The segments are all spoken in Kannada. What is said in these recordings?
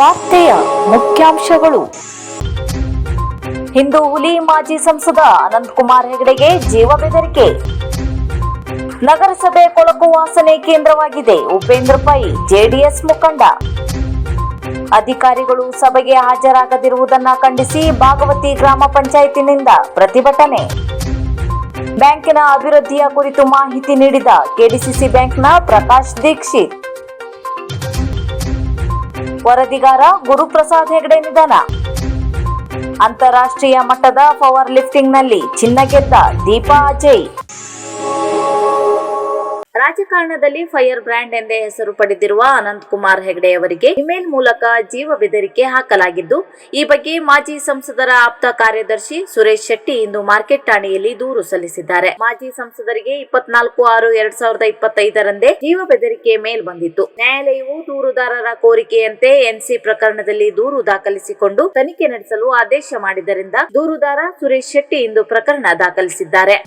ವಾರ್ತೆಯ ಮುಖ್ಯಾಂಶಗಳು. ಹಿಂದೂ ಹುಲಿ ಮಾಜಿ ಸಂಸದ ಅನಂತಕುಮಾರ್ ಹೆಗಡೆಗೆ ಜೀವ ಬೆದರಿಕೆ. ನಗರಸಭೆ ಕೊಳಕು ವಾಸನೆ ಕೇಂದ್ರವಾಗಿದೆ. ಉಪೇಂದ್ರ ಪೈ, ಜೆಡಿಎಸ್ ಮುಖಂಡ. ಅಧಿಕಾರಿಗಳು ಸಭೆಗೆ ಹಾಜರಾಗದಿರುವುದನ್ನ ಖಂಡಿಸಿ ಭಾಗವತಿ ಗ್ರಾಮ ಪಂಚಾಯತಿನಿಂದ ಪ್ರತಿಭಟನೆ. ಬ್ಯಾಂಕಿನ ಅಭಿವೃದ್ಧಿಯ ಕುರಿತು ಮಾಹಿತಿ ನೀಡಿದ ಕೆಡಿಸಿಸಿ ಬ್ಯಾಂಕ್ನ ಪ್ರಕಾಶ್ ದೀಕ್ಷಿತ್. ವರದಿಗಾರ ಗುರುಪ್ರಸಾದ್ ಹೆಗಡೆ ನಿಧನ. ಅಂತಾರಾಷ್ಟ್ರೀಯ ಮಟ್ಟದ ಪವರ್ ಲಿಫ್ಟಿಂಗ್ನಲ್ಲಿ ಚಿನ್ನ ಗೆದ್ದ ದೀಪಾ ಅಜಯ್. ರಾಜಕಾರಣದಲ್ಲಿ ಫೈರ್ ಬ್ರ್ಯಾಂಡ್ ಎಂದೇ ಹೆಸರು ಪಡೆದಿರುವ ಅನಂತ್ ಕುಮಾರ್ ಹೆಗಡೆ ಅವರಿಗೆ ಇಮೇಲ್ ಮೂಲಕ ಜೀವ ಬೆದರಿಕೆ ಹಾಕಲಾಗಿದ್ದು, ಈ ಬಗ್ಗೆ ಮಾಜಿ ಸಂಸದರ ಆಪ್ತ ಕಾರ್ಯದರ್ಶಿ ಸುರೇಶ್ ಶೆಟ್ಟಿ ಇಂದು ಮಾರ್ಕೆಟ್ ಠಾಣೆಯಲ್ಲಿ ದೂರು ಸಲ್ಲಿಸಿದ್ದಾರೆ. ಮಾಜಿ ಸಂಸದರಿಗೆ ಇಪ್ಪತ್ನಾಲ್ಕು ಆರು ಎರಡ್ ಸಾವಿರದ ಇಪ್ಪತ್ತೈದರಂದೇ ಜೀವ ಬೆದರಿಕೆ ಮೇಲ್ ಬಂದಿತ್ತು. ನ್ಯಾಯಾಲಯವು ದೂರುದಾರರ ಕೋರಿಕೆಯಂತೆ ಎನ್ಸಿ ಪ್ರಕರಣದಲ್ಲಿ ದೂರು ದಾಖಲಿಸಿಕೊಂಡು ತನಿಖೆ ನಡೆಸಲು ಆದೇಶ ಮಾಡಿದ್ದರಿಂದ ದೂರುದಾರ ಸುರೇಶ್ ಶೆಟ್ಟಿ ಇಂದು ಪ್ರಕರಣ ದಾಖಲಿಸಿದ್ದಾರೆ.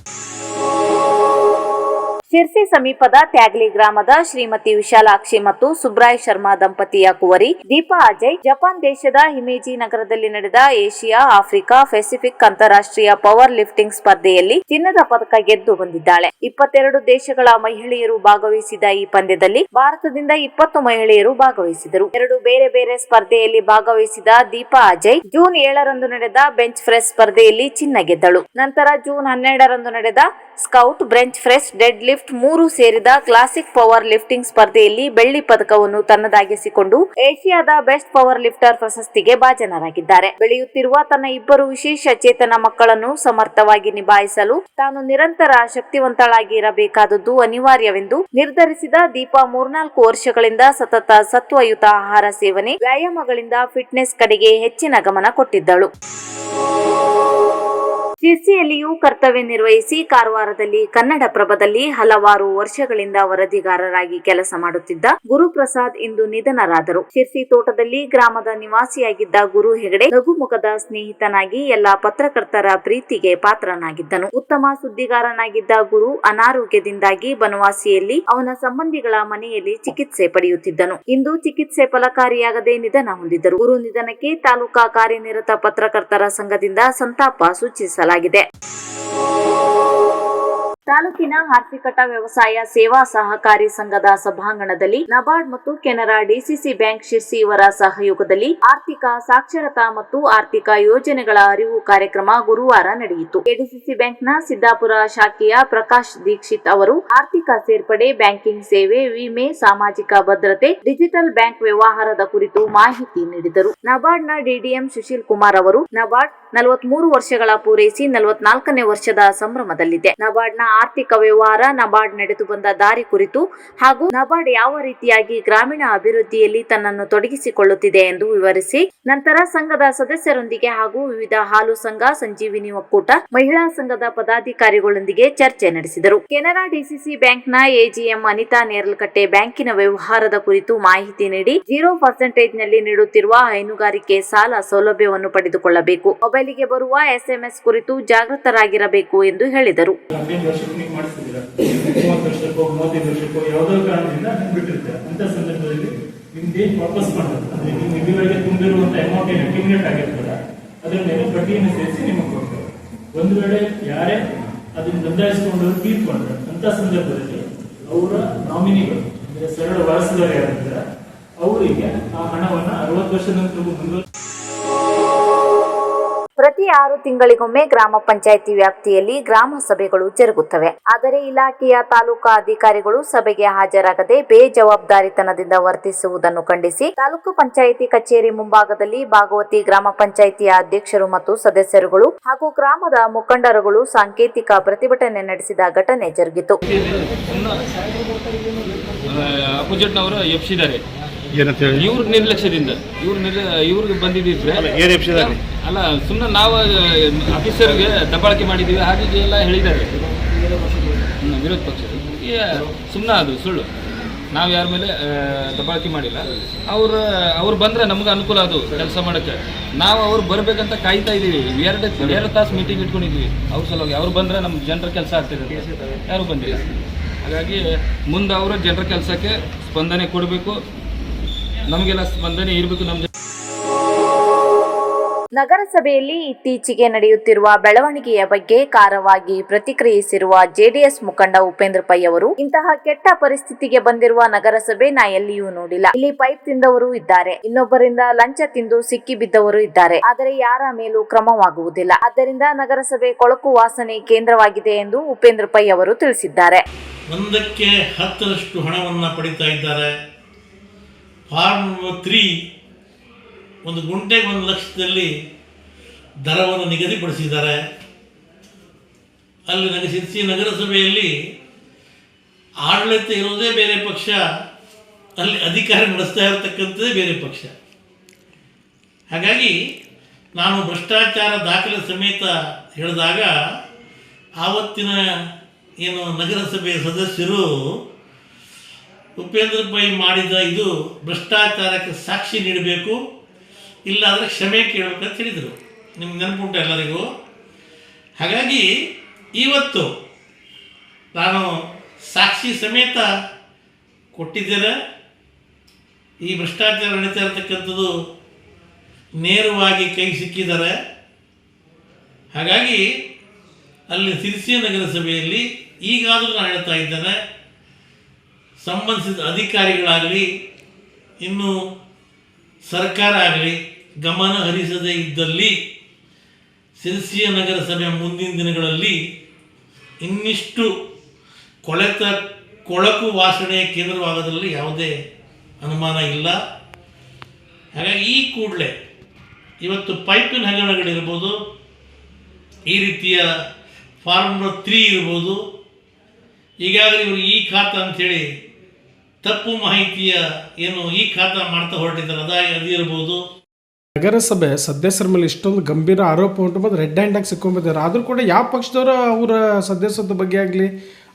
ಶಿರ್ಸಿ ಸಮೀಪದ ತ್ಯಾಗ್ಲಿ ಗ್ರಾಮದ ಶ್ರೀಮತಿ ವಿಶಾಲಾಕ್ಷಿ ಮತ್ತು ಸುಬ್ರಾಯ್ ಶರ್ಮಾ ದಂಪತಿಯ ಕುವರಿ, ದೀಪಾ ಅಜಯ್, ಜಪಾನ್ ದೇಶದ ಹಿಮೇಜಿ ನಗರದಲ್ಲಿ ನಡೆದ ಏಷ್ಯಾ, ಆಫ್ರಿಕಾ, ಪೆಸಿಫಿಕ್ ಅಂತಾರಾಷ್ಟ್ರೀಯ ಪವರ್ ಲಿಫ್ಟಿಂಗ್ ಸ್ಪರ್ಧೆಯಲ್ಲಿ ಚಿನ್ನದ ಪದಕ ಗೆದ್ದು ಬಂದಿದ್ದಾಳೆ. ಇಪ್ಪತ್ತೆರಡು ದೇಶಗಳ ಮಹಿಳೆಯರು ಭಾಗವಹಿಸಿದ ಈ ಪಂದ್ಯದಲ್ಲಿ ಭಾರತದಿಂದ ಇಪ್ಪತ್ತು ಮಹಿಳೆಯರು ಭಾಗವಹಿಸಿದರು. ಎರಡು ಬೇರೆ ಬೇರೆ ಸ್ಪರ್ಧೆಯಲ್ಲಿ ಭಾಗವಹಿಸಿದ ದೀಪಾ ಅಜಯ್, ಜೂನ್ ಏಳರಂದು ನಡೆದ ಬೆಂಚ್ ಪ್ರೆಸ್ ಸ್ಪರ್ಧೆಯಲ್ಲಿ ಚಿನ್ನ ಗೆದ್ದಳು. ನಂತರ ಜೂನ್ ಹನ್ನೆರಡರಂದು ನಡೆದ squat, bench press dead lift ಮೂರು ಸೇರಿದ ಕ್ಲಾಸಿಕ್ ಪವರ್ ಲಿಫ್ಟಿಂಗ್ ಸ್ಪರ್ಧೆಯಲ್ಲಿ ಬೆಳ್ಳಿ ಪದಕವನ್ನು ತನ್ನದಾಗಿಸಿಕೊಂಡು ಏಷ್ಯಾದ ಬೆಸ್ಟ್ ಪವರ್ ಲಿಫ್ಟರ್ ಪ್ರಶಸ್ತಿಗೆ ಭಾಜನರಾಗಿದ್ದಾರೆ. ಬೆಳೆಯುತ್ತಿರುವ ತನ್ನ ಇಬ್ಬರು ವಿಶೇಷ ಚೇತನ ಮಕ್ಕಳನ್ನು ಸಮರ್ಥವಾಗಿ ನಿಭಾಯಿಸಲು ತಾನು ನಿರಂತರ ಶಕ್ತಿವಂತಳಾಗಿ ಇರಬೇಕಾದದ್ದು ಅನಿವಾರ್ಯವೆಂದು ನಿರ್ಧರಿಸಿದ ದೀಪಾ ಮೂರ್ನಾಲ್ಕು ವರ್ಷಗಳಿಂದ ಸತತ ಸತ್ವಯುತ ಆಹಾರ ಸೇವನೆ ವ್ಯಾಯಾಮಗಳಿಂದ ಫಿಟ್ನೆಸ್ ಕಡೆಗೆ ಹೆಚ್ಚಿನ ಗಮನ ಕೊಟ್ಟಿದ್ದಳು. ಶಿರ್ಸಿಯಲ್ಲಿಯೂ ಕರ್ತವ್ಯ ನಿರ್ವಹಿಸಿ ಕಾರವಾರದಲ್ಲಿ ಕನ್ನಡ ಪ್ರಭದಲ್ಲಿ ಹಲವಾರು ವರ್ಷಗಳಿಂದ ವರದಿಗಾರರಾಗಿ ಕೆಲಸ ಮಾಡುತ್ತಿದ್ದ ಗುರುಪ್ರಸಾದ್ ಇಂದು ನಿಧನರಾದರು. ಶಿರ್ಸಿ ತೋಟದಲ್ಲಿ ಗ್ರಾಮದ ನಿವಾಸಿಯಾಗಿದ್ದ ಗುರು ಹೆಗಡೆ ಲಘುಮುಖದ ಸ್ನೇಹಿತನಾಗಿ ಎಲ್ಲಾ ಪತ್ರಕರ್ತರ ಪ್ರೀತಿಗೆ ಪಾತ್ರನಾಗಿದ್ದನು. ಉತ್ತಮ ಸುದ್ದಿಗಾರನಾಗಿದ್ದ ಗುರು ಅನಾರೋಗ್ಯದಿಂದಾಗಿ ಬನವಾಸಿಯಲ್ಲಿ ಅವನ ಸಂಬಂಧಿಗಳ ಮನೆಯಲ್ಲಿ ಚಿಕಿತ್ಸೆ ಪಡೆಯುತ್ತಿದ್ದನು. ಇಂದು ಚಿಕಿತ್ಸೆ ಫಲಕಾರಿಯಾಗದೆ ನಿಧನ ಹೊಂದಿದ್ದರು. ಗುರು ನಿಧನಕ್ಕೆ ತಾಲೂಕಾ ಕಾರ್ಯನಿರತ ಪತ್ರಕರ್ತರ ಸಂಘದಿಂದ ಸಂತಾಪ ಸೂಚಿಸಲಾಗಿದೆ. ಮಾಡಲಾಗಿದೆ. ತಾಲೂಕಿನ ಹಾರ್ತಿಕಟ ವ್ಯವಸಾಯ ಸೇವಾ ಸಹಕಾರಿ ಸಂಘದ ಸಭಾಂಗಣದಲ್ಲಿ ನಬಾರ್ಡ್ ಮತ್ತು ಕೆನರಾ ಡಿಸಿಸಿ ಬ್ಯಾಂಕ್ ಶಿರ್ಸಿ ಇವರ ಸಹಯೋಗದಲ್ಲಿ ಆರ್ಥಿಕ ಸಾಕ್ಷರತಾ ಮತ್ತು ಆರ್ಥಿಕ ಯೋಜನೆಗಳ ಅರಿವು ಕಾರ್ಯಕ್ರಮ ಗುರುವಾರ ನಡೆಯಿತು. ಕೆಡಿಸಿಸಿ ಬ್ಯಾಂಕ್ನ ಸಿದ್ದಾಪುರ ಶಾಖೆಯ ಪ್ರಕಾಶ್ ದೀಕ್ಷಿತ್ ಅವರು ಆರ್ಥಿಕ ಸೇರ್ಪಡೆ, ಬ್ಯಾಂಕಿಂಗ್ ಸೇವೆ, ವಿಮೆ, ಸಾಮಾಜಿಕ ಭದ್ರತೆ, ಡಿಜಿಟಲ್ ಬ್ಯಾಂಕ್ ವ್ಯವಹಾರದ ಕುರಿತು ಮಾಹಿತಿ ನೀಡಿದರು. ನಬಾರ್ಡ್ನ ಡಿಡಿಎಂ ಸುಶೀಲ್ ಕುಮಾರ್ ಅವರು ನಬಾರ್ಡ್ ನಲವತ್ಮೂರು ವರ್ಷಗಳ ಪೂರೈಸಿ ನಲವತ್ನಾಲ್ಕನೇ ವರ್ಷದ ಸಂಭ್ರಮದಲ್ಲಿದೆ. ನಬಾರ್ಡ್ನ ಆರ್ಥಿಕ ವ್ಯವಹಾರ ನಬಾರ್ಡ್ ನಡೆದು ಬಂದ ದಾರಿ ಕುರಿತು ಹಾಗೂ ನಬಾರ್ಡ್ ಯಾವ ರೀತಿಯಾಗಿ ಗ್ರಾಮೀಣ ಅಭಿವೃದ್ಧಿಯಲ್ಲಿ ತನ್ನನ್ನು ತೊಡಗಿಸಿಕೊಳ್ಳುತ್ತಿದೆ ಎಂದು ವಿವರಿಸಿ, ನಂತರ ಸಂಘದ ಸದಸ್ಯರೊಂದಿಗೆ ಹಾಗೂ ವಿವಿಧ ಹಾಲು ಸಂಘ, ಸಂಜೀವಿನಿ ಒಕ್ಕೂಟ, ಮಹಿಳಾ ಸಂಘದ ಪದಾಧಿಕಾರಿಗಳೊಂದಿಗೆ ಚರ್ಚೆ ನಡೆಸಿದರು. ಕೆನರಾ ಡಿಸಿಸಿ ಬ್ಯಾಂಕ್ನ ಎಜಿಎಂ ಅನಿತಾ ನೇರಲಕಟ್ಟೆ ಬ್ಯಾಂಕಿನ ವ್ಯವಹಾರದ ಕುರಿತು ಮಾಹಿತಿ ನೀಡಿ, ಜೀರೋ ಪರ್ಸೆಂಟೇಜ್ನಲ್ಲಿ ನೀಡುತ್ತಿರುವ ಹೈನುಗಾರಿಕೆ ಸಾಲ ಸೌಲಭ್ಯವನ್ನು ಪಡೆದುಕೊಳ್ಳಬೇಕು. ಮೊಬೈಲಿಗೆ ಬರುವ ಎಸ್ಎಂಎಸ್ ಕುರಿತು ಜಾಗೃತರಾಗಿರಬೇಕು ಎಂದು ಹೇಳಿದರು. ನೀವು ಮಾಡಿಸ್ತಿದ್ದೀರಾ? ಮೂವತ್ತು ವರ್ಷಕ್ಕೋ, ಮೂವತ್ತೈದು ವರ್ಷಕ್ಕೋ ಯಾವುದೋ ಕಾರಣದಿಂದ ನೀವು ಬಿಟ್ಟಿರ್ತೀರ ಅಂತ ಸಂದರ್ಭದಲ್ಲಿ ನಿಮ್ದು ಏನು ವಾಪಸ್ ಮಾಡೋದು? ಅಂದ್ರೆ ನೀವು ಇದುವರೆಗೆ ತುಂಬಿರುವಂತ ಅಮೌಂಟ್ ಏನು ಅಕ್ಯುಮಿನೇಟ್ ಆಗಿರ್ತದ? ಅದರ ಮೇಲೆ ಬಡ್ಡಿಯನ್ನು ಸೇರಿಸಿ ನಿಮಗೆ ಕೊಡ್ತಾರೆ. ಒಂದು ವೇಳೆ ಯಾರೇ ಅದನ್ನು ನೋಂದಾಯಿಸಿಕೊಂಡು ತೀರ್ಕೊಂಡ್ರೆ ಅಂತ ಸಂದರ್ಭದಲ್ಲಿ ಅವರ ನಾಮಿನಿಗಳು ಅಂದ್ರೆ ಸರಳ ವಾರಸುದಾರ ಯಾರಿದ್ದಾರೆ ಅವರಿಗೆ ಆ ಹಣವನ್ನ ಅರವತ್ತು ವರ್ಷದ ನಂತರ ಮುಂದುವರಿಸಿ ಪ್ರತಿ ಆರು ತಿಂಗಳಿಗೊಮ್ಮೆ ಗ್ರಾಮ ಪಂಚಾಯಿತಿ ವ್ಯಾಪ್ತಿಯಲ್ಲಿ ಗ್ರಾಮ ಸಭೆಗಳು ಜರುಗುತ್ತವೆ. ಆದರೆ ಇಲಾಖೆಯ ತಾಲೂಕಾ ಅಧಿಕಾರಿಗಳು ಸಭೆಗೆ ಹಾಜರಾಗದೆ ಬೇಜವಾಬ್ದಾರಿತನದಿಂದ ವರ್ತಿಸುವುದನ್ನು ಖಂಡಿಸಿ ತಾಲೂಕು ಪಂಚಾಯಿತಿ ಕಚೇರಿ ಮುಂಭಾಗದಲ್ಲಿ ಭಾಗವತಿ ಗ್ರಾಮ ಪಂಚಾಯಿತಿಯ ಅಧ್ಯಕ್ಷರು ಮತ್ತು ಸದಸ್ಯರುಗಳು ಹಾಗೂ ಗ್ರಾಮದ ಮುಖಂಡರುಗಳು ಸಾಂಕೇತಿಕ ಪ್ರತಿಭಟನೆ ನಡೆಸಿದ ಘಟನೆ ಜರುಗಿತು. ಏನಂತ ಹೇಳಿ? ಇವ್ರ ನಿರ್ಲಕ್ಷ್ಯದಿಂದ ಇವ್ರ ನಿರ್ ಇವ್ರಿಗೆ ಬಂದಿದ್ದಿದ್ರೆ ಏನ್ ಎಬ್ಸಿದ್ದಾರೆ? ಅಲ್ಲ ಸುಮ್ಮನೆ ನಾವು ಆಫೀಸರ್ಗೆ ದಬ್ಬಾಳಿಕೆ ಮಾಡಿದ್ದೀವಿ ಹಾಗೆ ಎಲ್ಲ ಹೇಳಿದ್ದಾರೆ. ಹ್ಮ್, ವಿರೋಧ ಪಕ್ಷದ ಸುಮ್ಮನೆ ಅದು ಸುಳ್ಳು. ನಾವು ಯಾರ ಮೇಲೆ ಆ, ದಬ್ಬಾಳಿಕೆ ಮಾಡಿಲ್ಲ. ಅವ್ರು ಅವ್ರು ಬಂದರೆ ನಮ್ಗೆ ಅನುಕೂಲ ಅದು ಕೆಲಸ ಮಾಡಕ್ಕೆ. ನಾವು ಅವ್ರು ಬರಬೇಕಂತ ಕಾಯ್ತಾ ಇದೀವಿ ಎರಡು ಎರಡು ತಾಸು ಮೀಟಿಂಗ್ ಇಟ್ಕೊಂಡಿದ್ವಿ ಅವ್ರ ಸಲುವಾಗಿ ಅವ್ರು ಬಂದರೆ ನಮ್ಮ ಜನರ ಕೆಲಸ ಆಗ್ತಿದೆ ಯಾರು ಬಂದಿಲ್ಲ. ಹಾಗಾಗಿ ಮುಂದೆ ಅವರು ಜನರ ಕೆಲಸಕ್ಕೆ ಸ್ಪಂದನೆ ಕೊಡಬೇಕು. ನಮಗೆಲ್ಲ ಸ್ಪಂದನೆ ಇರಬೇಕು ನಮ್ಮ ನಗರಸಭೆಯಲ್ಲಿ ಇತ್ತೀಚೆಗೆ ನಡೆಯುತ್ತಿರುವ ಬೆಳವಣಿಗೆಯ ಬಗ್ಗೆ ಕಾರವಾಗಿ ಪ್ರತಿಕ್ರಿಯಿಸಿರುವ ಜೆಡಿಎಸ್ ಮುಖಂಡ ಉಪೇಂದ್ರ ಪೈ ಅವರು ಇಂತಹ ಕೆಟ್ಟ ಪರಿಸ್ಥಿತಿಗೆ ಬಂದಿರುವ ನಗರಸಭೆ ನಾ ಎಲ್ಲಿಯೂ ನೋಡಿಲ್ಲ. ಇಲ್ಲಿ ಪೈಪ್ ತಿಂದವರು ಇದ್ದಾರೆ. ಇನ್ನೊಬ್ಬರಿಂದ ಲಂಚ ತಿಂದು ಸಿಕ್ಕಿ ಬಿದ್ದವರು ಇದ್ದಾರೆ. ಆದರೆ ಯಾರ ಮೇಲೂ ಕ್ರಮವಾಗುವುದಿಲ್ಲ. ಆದ್ದರಿಂದ ನಗರಸಭೆ ಕೊಳಕು ವಾಸನೆ ಕೇಂದ್ರವಾಗಿದೆ ಎಂದು ಉಪೇಂದ್ರ ಪೈ ಅವರು ತಿಳಿಸಿದ್ದಾರೆ. ಒಂದಕ್ಕೆ ಹತ್ತರಷ್ಟು ಹಣವನ್ನು ಪಡಿತಾ ಇದ್ದಾರೆ. ಫಾರ್ಮ್ ತ್ರೀ ಒಂದು ಗುಂಟೆಗೆ ಒಂದು ಲಕ್ಷದಲ್ಲಿ ದರವನ್ನು ನಿಗದಿಪಡಿಸಿದ್ದಾರೆ. ಅಲ್ಲಿ ನನಗೆ ಸಿರ್ಸಿ ನಗರಸಭೆಯಲ್ಲಿ ಆಡಳಿತ ಇರೋದೇ ಬೇರೆ ಪಕ್ಷ, ಅಲ್ಲಿ ಅಧಿಕಾರ ನಡೆಸ್ತಾ ಇರತಕ್ಕಂಥದ್ದೇ ಬೇರೆ ಪಕ್ಷ. ಹಾಗಾಗಿ ನಾನು ಭ್ರಷ್ಟಾಚಾರ ದಾಖಲೆ ಸಮೇತ ಹೇಳಿದಾಗ, ಆವತ್ತಿನ ಏನು ನಗರಸಭೆಯ ಸದಸ್ಯರು ಉಪೇಂದ್ರ ಪೈ ಮಾಡಿದ ಇದು ಭ್ರಷ್ಟಾಚಾರಕ್ಕೆ ಸಾಕ್ಷಿ ನೀಡಬೇಕು, ಇಲ್ಲಾಂದರೆ ಕ್ಷಮೆ ಕೇಳಬೇಕು ಅಂತ ಹೇಳಿದರು. ನಿಮ್ಗೆ ನೆನಪುಂಟು ಎಲ್ಲರಿಗೂ? ಹಾಗಾಗಿ ಇವತ್ತು ನಾನು ಸಾಕ್ಷಿ ಸಮೇತ ಕೊಟ್ಟಿದ್ದೇನೆ. ಈ ಭ್ರಷ್ಟಾಚಾರ ನಡೀತಾ ಇರತಕ್ಕಂಥದ್ದು ನೇರವಾಗಿ ಕೈ ಸಿಕ್ಕಿದ್ದಾರೆ. ಹಾಗಾಗಿ ಅಲ್ಲಿ ಸಿರಿಸಿ ನಗರಸಭೆಯಲ್ಲಿ ಈಗಾದರೂ ನಾನು ಹೇಳ್ತಾ ಇದ್ದೇನೆ ಸಂಬಂಧಿಸಿದ ಅಧಿಕಾರಿಗಳಾಗಲಿ, ಇನ್ನು ಸರ್ಕಾರ ಆಗಲಿ ಗಮನ ಹರಿಸದೇ ಇದ್ದಲ್ಲಿ ಸಿರಿಸಿಯ ನಗರಸಭೆ ಮುಂದಿನ ದಿನಗಳಲ್ಲಿ ಇನ್ನಿಷ್ಟು ಕೊಳೆತ, ಕೊಳಕು ವಾಸನೆಯ ಕೇಂದ್ರವಾಗೋದ್ರಲ್ಲಿ ಯಾವುದೇ ಅನುಮಾನ ಇಲ್ಲ. ಹಾಗಾಗಿ ಈ ಕೂಡಲೇ ಇವತ್ತು ಪೈಪಿನ ಹಗರಣಗಳಿರ್ಬೋದು, ಈ ರೀತಿಯ ಫಾರ್ಮ್ ತ್ರೀ ಇರ್ಬೋದು, ಈಗಾಗಲೇ ಇವರು ಈ ಖಾತ ಅಂಥೇಳಿ ತಪ್ಪು ಮಾಹಿತಿಯ ಏನು ಈ ಖಾತಾ ಮಾಡ್ತಾ ಹೊರಟಿದ್ದಾರೆ ಅದ ಅದಿರ್ಬೋದು ನಗರಸಭೆ ಸದಸ್ಯರ ಮೇಲೆ ಇಷ್ಟೊಂದು ಗಂಭೀರ ಆರೋಪ ಉಂಟು ಮತ್ತು ರೆಡ್ ಹ್ಯಾಂಡಾಗಿ ಸಿಕ್ಕೊಂಬಿದ್ದಾರೆ ಆದರೂ ಕೂಡ ಯಾವ ಪಕ್ಷದವರು ಅವರ ಸದಸ್ಯದ ಬಗ್ಗೆ ಆಗಲಿ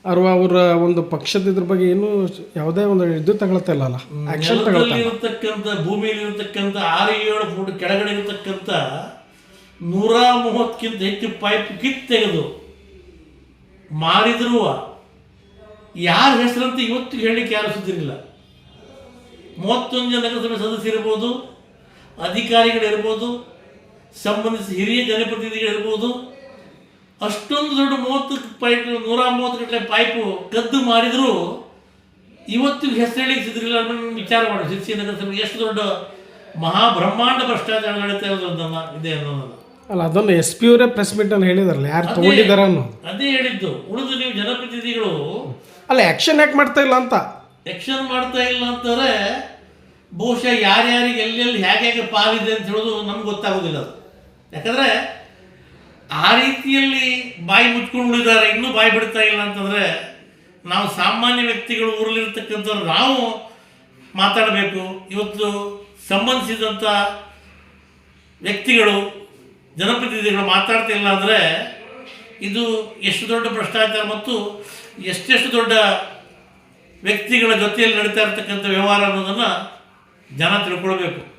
ಅಥವಾ ಅವರ ಒಂದು ಪಕ್ಷದ ಇದ್ರ ಬಗ್ಗೆ ಏನು ಯಾವುದೇ ಒಂದು ಇದು ತಗೊಳ್ತಾ ಇಲ್ಲ ಆಕ್ಷನ್ ಇರತಕ್ಕಂಥ ಭೂಮಿಯಲ್ಲಿ ಇರತಕ್ಕಂಥ ಆರು ಏಳು ಫುಟ್ ಕೆಳಗಡೆ ಇರತಕ್ಕಂಥ ನೂರ ಮೂವತ್ತಕ್ಕಿಂತ ಹೆಚ್ಚು ಪೈಪ್ ಕಿತ್ ತೆಗೆದು ಮಾರಿದ್ರು ಯಾರ ಹೆಸರಂತ ಇವತ್ತು ಹೇಳಲಿಕ್ಕೆ ಯಾರು ಸುದ್ದಿರಲಿಲ್ಲ ಮೂವತ್ತೊಂದು ಜನ ನಗರಸಭೆ ಸದಸ್ಯರಿರ್ಬೋದು ಅಧಿಕಾರಿಗಳಿರ್ಬೋದು ಸಂಬಂಧಿಸಿದ ಹಿರಿಯ ಜನಪ್ರತಿನಿಧಿಗಳಿರ್ಬೋದು ಅಷ್ಟೊಂದು ದೊಡ್ಡ ಮೂವತ್ತು ಪೈಪ್ ನೂರ ಮೂವತ್ತು ಗಂಟೆ ಪೈಪು ಕದ್ದು ಮಾಡಿದರೂ ಇವತ್ತು ಹೆಸರು ಹೇಳಿ ಸಿದ್ರಿಲ್ಲ ಅನ್ನೋದನ್ನ ವಿಚಾರ ಮಾಡಿ ಶಿರ್ಸಿ ನಗರಸಭೆ ಎಷ್ಟು ದೊಡ್ಡ ಮಹಾಬ್ರಹ್ಮಾಂಡ ಭ್ರಷ್ಟಾಚಾರ ನಡೀತಾ ಇರೋದು ಅನ್ನೋದನ್ನ ಇದೆ ಅನ್ನೋದನ್ನು ಅಲ್ಲ ಅದನ್ನು ಎಸ್ ಪಿ ಅವರೇ ಪ್ರೆಸ್ ಮೀಟನ್ನು ಹೇಳಿದಾರಲ್ಲ ಯಾರು ತಗೊಂಡಿದ್ದಾರೆ ಅದೇ ಹೇಳಿದ್ದು. ಉಳಿದು ನೀವು ಜನಪ್ರತಿನಿಧಿಗಳು ಅಲ್ಲ ಆ್ಯಕ್ಷನ್ ಯಾಕೆ ಮಾಡ್ತಾ ಇಲ್ಲ ಅಂತ. ಯಕ್ಷನ್ ಮಾಡ್ತಾ ಇಲ್ಲ ಅಂತಾರೆ ಬಹುಶಃ ಯಾರ್ಯಾರಿಗೆ ಎಲ್ಲೆಲ್ಲಿ ಹೇಗೆ ಹೇಗೆ ಪಾಲಿದೆ ಅಂತ ಹೇಳೋದು ನಮ್ಗೆ ಗೊತ್ತಾಗೋದಿಲ್ಲ ಅದು. ಯಾಕಂದರೆ ಆ ರೀತಿಯಲ್ಲಿ ಬಾಯಿ ಮುಚ್ಕೊಂಡು ಉಳಿದಾರೆ ಇನ್ನೂ ಬಾಯಿ ಬಿಡ್ತಾ ಇಲ್ಲ ಅಂತಂದರೆ ನಾವು ಸಾಮಾನ್ಯ ವ್ಯಕ್ತಿಗಳು ಊರಲ್ಲಿರ್ತಕ್ಕಂಥವ್ರು ನಾವು ಮಾತಾಡಬೇಕು. ಇವತ್ತು ಸಂಬಂಧಿಸಿದಂಥ ವ್ಯಕ್ತಿಗಳು, ಜನಪ್ರತಿನಿಧಿಗಳು ಮಾತಾಡ್ತಾ ಇಲ್ಲ ಅಂದರೆ ಇದು ಎಷ್ಟು ದೊಡ್ಡ ಭ್ರಷ್ಟಾಚಾರ ಮತ್ತು ಎಷ್ಟೆಷ್ಟು ದೊಡ್ಡ ವ್ಯಕ್ತಿಗಳ ಜೊತೆಯಲ್ಲಿ ನಡೀತಾ ಇರ್ತಕ್ಕಂಥ ವ್ಯವಹಾರ ಅನ್ನೋದನ್ನು ಜನ ತಿಳ್ಕೊಳ್ಬೇಕು.